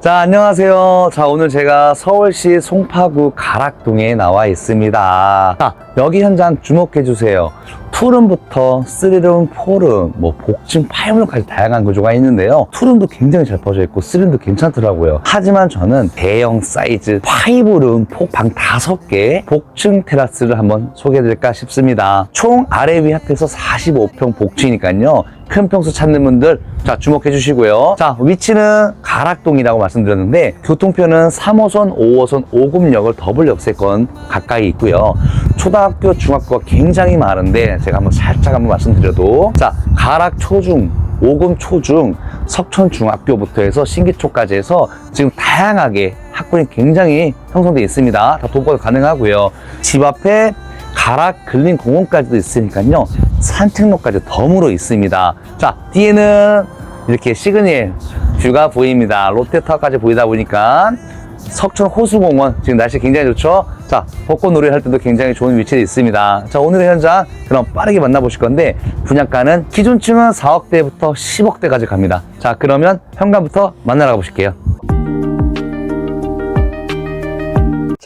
자, 안녕하세요. 자, 오늘 제가 서울시 송파구 가락동에 나와 있습니다. 자, 여기 현장 주목해 주세요. 투룸부터 쓰리룸, 포룸, 뭐 복층, 파이룸까지 다양한 구조가 있는데요. 투룸도 굉장히 잘 퍼져 있고 쓰리룸도 괜찮더라고요. 하지만 저는 대형 사이즈 파이브룸 폭방 다섯 개 복층 테라스를 한번 소개해 드릴까 싶습니다. 총 아래 위 합해서 45평 복층이니까요. 큰 평수 찾는 분들 자 주목해 주시고요. 자 위치는 가락동이라고 말씀드렸는데 교통편은 3호선, 5호선, 5금역을 더블 역세권 가까이 있고요. 초등학교, 중학교가 굉장히 많은데 제가 한번 살짝 한번 말씀드려도 자 가락 초중 5금 초중 석천 중학교부터 해서 신기초까지 해서 지금 다양하게 학군이 굉장히 형성되어 있습니다. 다 도보가 가능하고요. 집 앞에 가락 근린 공원까지도 있으니까요. 산책로까지 덤으로 있습니다. 자, 뒤에는 이렇게 시그니엘 뷰가 보입니다. 롯데타워까지 보이다 보니까 석천 호수공원 지금 날씨 굉장히 좋죠? 자, 벚꽃 놀이 할 때도 굉장히 좋은 위치에 있습니다. 자, 오늘의 현장 그럼 빠르게 만나보실 건데 분양가는 기준층은 4억대부터 10억대까지 갑니다. 자, 그러면 현관부터 만나러 가보실게요.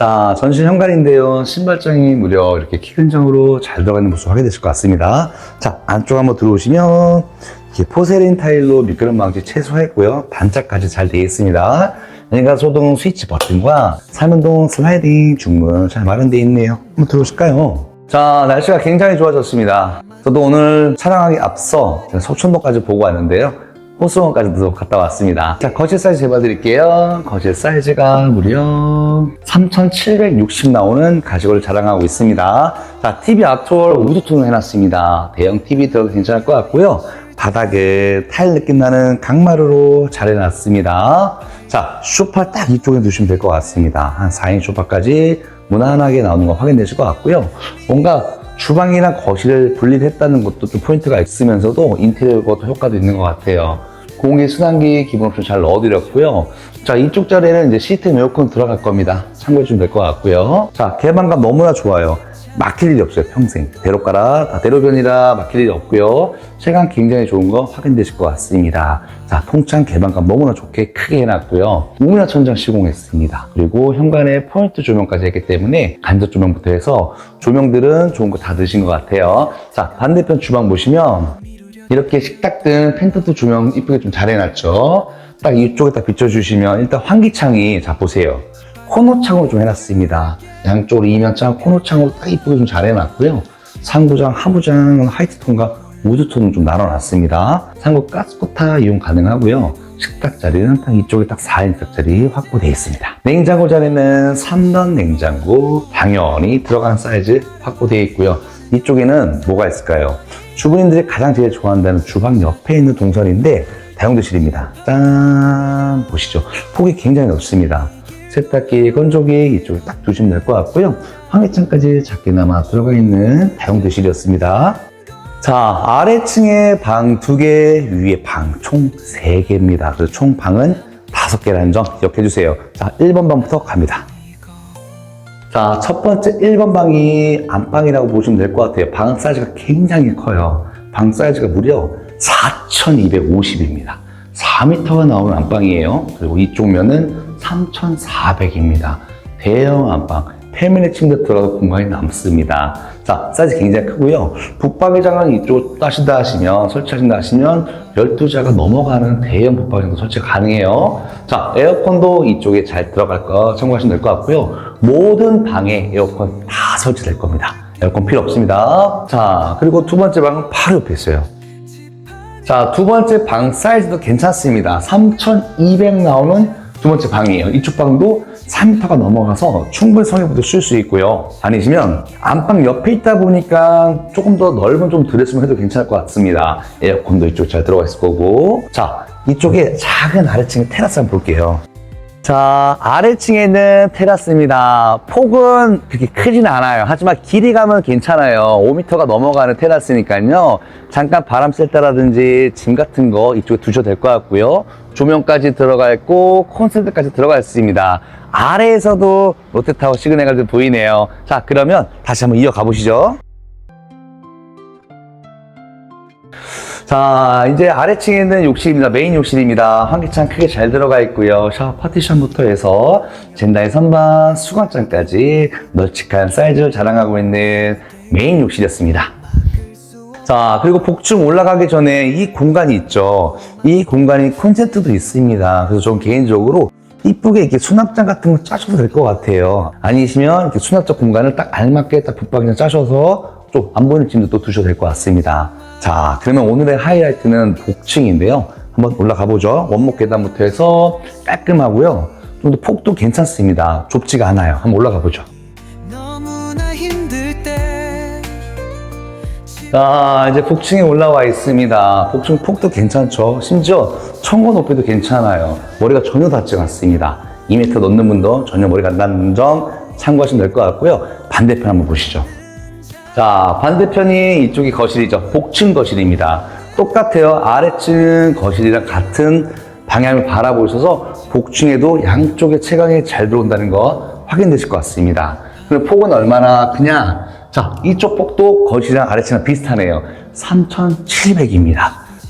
자, 전신 현관인데요. 신발장이 무려 이렇게 키 근정으로 잘 들어가 있는 모습 확인되실 것 같습니다. 자, 안쪽 한번 들어오시면 이렇게 포세린 타일로 미끄럼 방지 최소화했고요. 단짝까지 잘 되어 있습니다. 여기가 소동 스위치 버튼과 삼연동 슬라이딩 중문 잘 마련되어 있네요. 한번 들어오실까요? 자, 날씨가 굉장히 좋아졌습니다. 저도 오늘 촬영하기 앞서 제가 서촌도까지 보고 왔는데요. 호수원까지도 갔다 왔습니다. 자, 거실 사이즈 재봐드릴게요. 거실 사이즈가 무려 3,760 나오는 가죽을 자랑하고 있습니다. 자, TV 아트월 우드톤을 해놨습니다. 대형 TV 들어도 괜찮을 것 같고요. 바닥에 타일 느낌 나는 강마루로 잘 해놨습니다. 자, 쇼파 딱 이쪽에 두시면 될 것 같습니다. 한 4인 쇼파까지 무난하게 나오는 거 확인되실 것 같고요. 뭔가 주방이랑 거실을 분리했다는 것도 좀 포인트가 있으면서도 인테리어 것도 효과도 있는 것 같아요. 공기 순환기 기본 옵션 잘 넣어드렸고요. 자, 이쪽 자리에는 이제 시스템 에어컨 들어갈 겁니다. 참고해 주면 될 것 같고요. 자, 개방감 너무나 좋아요. 막힐 일이 없어요, 평생. 대로가라, 다 대로변이라 막힐 일이 없고요. 체감 굉장히 좋은 거 확인되실 것 같습니다. 자, 통창 개방감 너무나 좋게 크게 해놨고요. 우미나 천장 시공했습니다. 그리고 현관에 포인트 조명까지 했기 때문에 간접 조명부터 해서 조명들은 좋은 거 다 드신 것 같아요. 자, 반대편 주방 보시면 이렇게 식탁 등 펜트도 조명 이쁘게 좀 잘 해놨죠. 딱 이쪽에 딱 비춰주시면 일단 환기창이 자 보세요. 코너 창으로 좀 해놨습니다. 양쪽으로 이면창 코너창으로 딱 이쁘게 좀 잘 해놨고요. 상부장, 하부장은 화이트톤과 우드톤을 좀 나눠놨습니다. 상부 가스코타 이용 가능하고요. 식탁 자리는 딱 이쪽에 딱 4인석 자리 확보되어 있습니다. 냉장고 자리는 3단 냉장고 당연히 들어간 사이즈 확보되어 있고요. 이쪽에는 뭐가 있을까요? 주부님들이 가장 제일 좋아한다는 주방 옆에 있는 동선인데 다용도실입니다. 짠 보시죠. 폭이 굉장히 넓습니다. 세탁기, 건조기 이쪽에 딱 두시면 될 것 같고요. 환기창까지 작게나마 들어가 있는 다용도실이었습니다. 자, 아래층에 방 두 개, 위에 방 총 세 개입니다. 그래서 총 방은 다섯 개라는 점 기억해 주세요. 자, 1번 방부터 갑니다. 자, 첫 번째 1번 방이 안방이라고 보시면 될 것 같아요. 방 사이즈가 굉장히 커요. 방 사이즈가 무려 4,250입니다. 4m가 나오는 안방이에요. 그리고 이쪽 면은 3,400입니다. 대형 안방. 패밀리 침대 들어가도 공간이 남습니다. 자, 사이즈 굉장히 크고요. 북박이장은 이쪽 따신다 하시면, 설치하신다 하시면 12자가 넘어가는 대형 북박이장도 설치가 가능해요. 자, 에어컨도 이쪽에 잘 들어갈 거 참고하시면 될 것 같고요. 모든 방에 에어컨 다 설치될 겁니다. 에어컨 필요 없습니다. 자, 그리고 두 번째 방은 바로 옆에 있어요. 자, 두 번째 방 사이즈도 괜찮습니다. 3,200 나오는 두 번째 방이에요. 이쪽 방도 3m가 넘어가서 충분히 성인분도 쓸 수 있고요. 아니시면 안방 옆에 있다 보니까 조금 더 넓은 좀 드레스룸 해도 괜찮을 것 같습니다. 에어컨도 이쪽 잘 들어가 있을 거고. 자, 이쪽에 작은 아래층에 테라스 한번 볼게요. 자, 아래층에 있는 테라스입니다. 폭은 그렇게 크진 않아요. 하지만 길이감은 괜찮아요. 5m가 넘어가는 테라스니까요. 잠깐 바람 쐴 때라든지 짐 같은 거 이쪽에 두셔도 될 것 같고요. 조명까지 들어가 있고 콘센트까지 들어가 있습니다. 아래에서도 롯데타워 시그널이 보이네요. 자, 그러면 다시 한번 이어가 보시죠. 자, 이제 아래층에 있는 욕실입니다. 메인 욕실입니다. 환기창 크게 잘 들어가 있고요. 샤워 파티션부터 해서 젠다의 선반, 수건장까지 널찍한 사이즈를 자랑하고 있는 메인 욕실이었습니다. 자, 그리고 복층 올라가기 전에 이 공간이 있죠. 이 공간이 콘센트도 있습니다. 그래서 전 개인적으로 이쁘게 이렇게 수납장 같은 거 짜셔도 될 것 같아요. 아니시면 이렇게 수납장 공간을 딱 알맞게 딱 붙박이장 짜셔서 좀 안 보이는 짐도 또 두셔도 될 것 같습니다. 자, 그러면 오늘의 하이라이트는 복층인데요. 한번 올라가 보죠. 원목 계단부터 해서 깔끔하고요. 좀 더 폭도 괜찮습니다. 좁지가 않아요. 한번 올라가 보죠. 자, 이제 복층에 올라와 있습니다. 복층 폭도 괜찮죠? 심지어 청고 높이도 괜찮아요. 머리가 전혀 닿지 않습니다. 2m 넘는 분도 전혀 머리가 안 닿는 점 참고하시면 될 것 같고요. 반대편 한번 보시죠. 자, 반대편이 이쪽이 거실이죠. 복층 거실입니다. 똑같아요. 아래층 거실이랑 같은 방향을 바라보셔서 복층에도 양쪽에 채광이 잘 들어온다는 거 확인되실 것 같습니다. 그럼 폭은 얼마나 크냐? 자, 이쪽 폭도 거실이랑 아래층이랑 비슷하네요. 3,700입니다.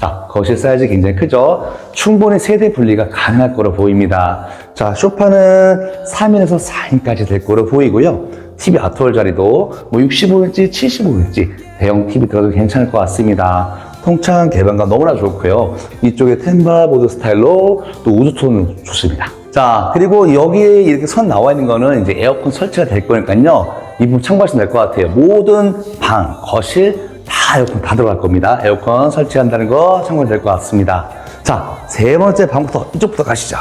자, 거실 사이즈 굉장히 크죠? 충분히 세대 분리가 가능할 거로 보입니다. 자, 소파는 3인에서 4인까지 될 거로 보이고요. TV 아트홀 자리도 뭐 65인치, 75인치 대형 TV 들어도 괜찮을 것 같습니다. 통창 개방감 너무나 좋고요. 이쪽에 템바보드 스타일로 또 우주톤은 좋습니다. 자, 그리고 여기에 이렇게 선 나와 있는 거는 이제 에어컨 설치가 될 거니까요. 이 부분 참고하시면 될 것 같아요. 모든 방, 거실 다 에어컨 다 들어갈 겁니다. 에어컨 설치한다는 거 참고하면 될것 같습니다. 자, 세 번째 방부터 이쪽부터 가시죠.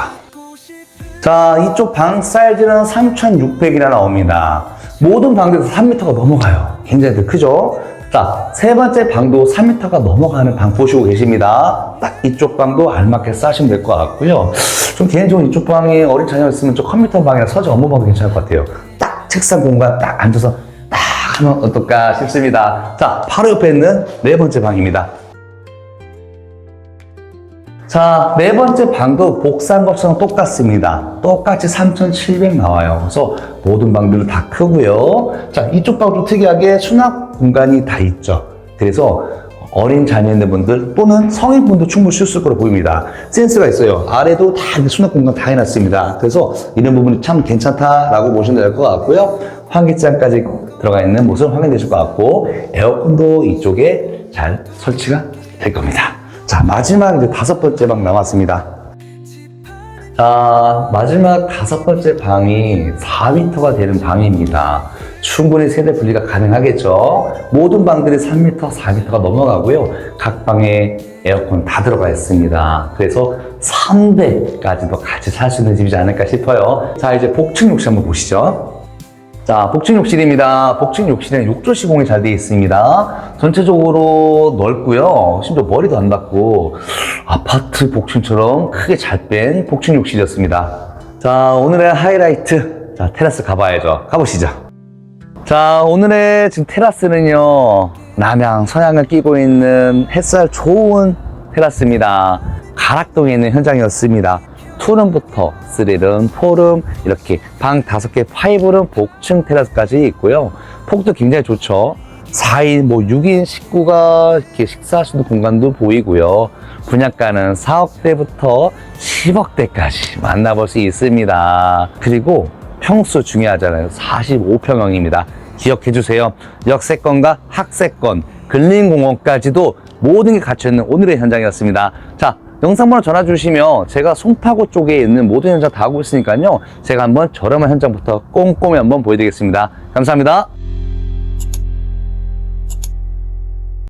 자, 이쪽 방 사이즈는 3,600이나 나옵니다. 모든 방들에서 3m가 넘어가요. 굉장히 더 크죠? 자, 세 번째 방도 3m가 넘어가는 방 보시고 계십니다. 딱 이쪽 방도 알맞게 싸시면 될 것 같고요. 좀 개인적으로 이쪽 방에 어린 자녀 있으면 좀 컴퓨터 방이나 서재 업무 방도 괜찮을 것 같아요. 딱 책상 공간 딱 앉아서 딱 하면 어떨까 싶습니다. 자, 바로 옆에 있는 네 번째 방입니다. 자, 네 번째 방도 복사한 것처럼 똑같습니다. 똑같이 3,700 나와요. 그래서 모든 방들은 다 크고요. 자, 이쪽 방도 특이하게 수납 공간이 다 있죠. 그래서 어린 자녀 있는 분들 또는 성인분도 충분히 쓸 수 있을 거로 보입니다. 센스가 있어요. 아래도 다 수납 공간 다 해놨습니다. 그래서 이런 부분이 참 괜찮다라고 보시면 될 것 같고요. 환기장까지 들어가 있는 모습 확인되실 것 같고 에어컨도 이쪽에 잘 설치가 될 겁니다. 자, 마지막 이제 다섯 번째 방 남았습니다. 자, 마지막 다섯 번째 방이 4m가 되는 방입니다. 충분히 세대 분리가 가능하겠죠. 모든 방들이 3m, 4m가 넘어가고요. 각 방에 에어컨 다 들어가 있습니다. 그래서 3대까지도 같이 살 수 있는 집이지 않을까 싶어요. 자, 이제 복층 욕실 한번 보시죠. 자, 복층 욕실입니다. 복층 욕실은 욕조 시공이 잘 되어 있습니다. 전체적으로 넓고요. 심지어 머리도 안 닿고 아파트 복층처럼 크게 잘 뺀 복층 욕실이었습니다. 자, 오늘의 하이라이트. 자, 테라스 가봐야죠. 가보시죠. 자, 오늘의 지금 테라스는요, 남양, 서양을 끼고 있는 햇살 좋은 테라스입니다. 가락동에 있는 현장이었습니다. 투룸부터 쓰리룸, 포룸, 이렇게 방 다섯 개, 파이브룸, 복층 테라스까지 있고요. 폭도 굉장히 좋죠. 4인, 뭐 6인 식구가 이렇게 식사할 수 있는 공간도 보이고요. 분양가는 4억대부터 10억대까지 만나볼 수 있습니다. 그리고 평수 중요하잖아요. 45평형입니다. 기억해 주세요. 역세권과 학세권, 근린공원까지도 모든 게 갖춰있는 오늘의 현장이었습니다. 자, 영상 번호 전화 주시면 제가 송파구 쪽에 있는 모든 현장 다 하고 있으니까요. 제가 한번 저렴한 현장부터 꼼꼼히 한번 보여드리겠습니다. 감사합니다.